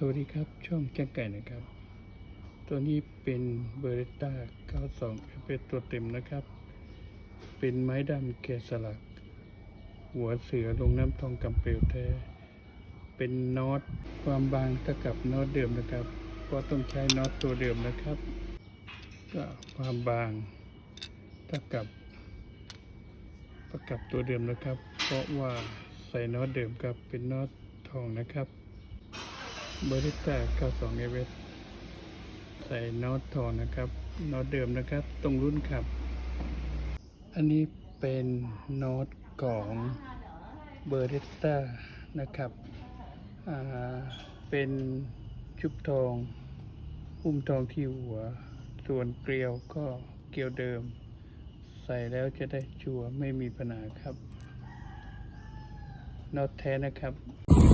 สวัสดีครับ ช่องแก้งไก่นะครับ ตัวนี้เป็นเบอร์ต้า92เป็นตัวเต็มนะครับ เป็นไม้ดำแกะสลัก หัวเสือลงน้ำทองกำเปลวแท้ เป็นน็อตความบางเท่ากับน็อตเดิมนะครับเพราะต้องใช้น็อตตัวเดิมนะครับ ก็ความบางเท่ากับประกับตัวเดิมนะครับ เพราะว่าใส่น็อตเดิมครับเป็นน็อตทองนะครับ บริต้า92เอเวสใส่น็อตทองนะครับน็อตเดิมนะครับ ตรงรุ่นครับ อันนี้เป็นน็อตของเบอริต้านะครับเป็นชุบทองหุ้มทองที่หัว ส่วนเกลียวก็เกลียวเดิม ใส่แล้วจะได้ชัวร์ไม่มีปัญหาครับน็อตแท้นะครับ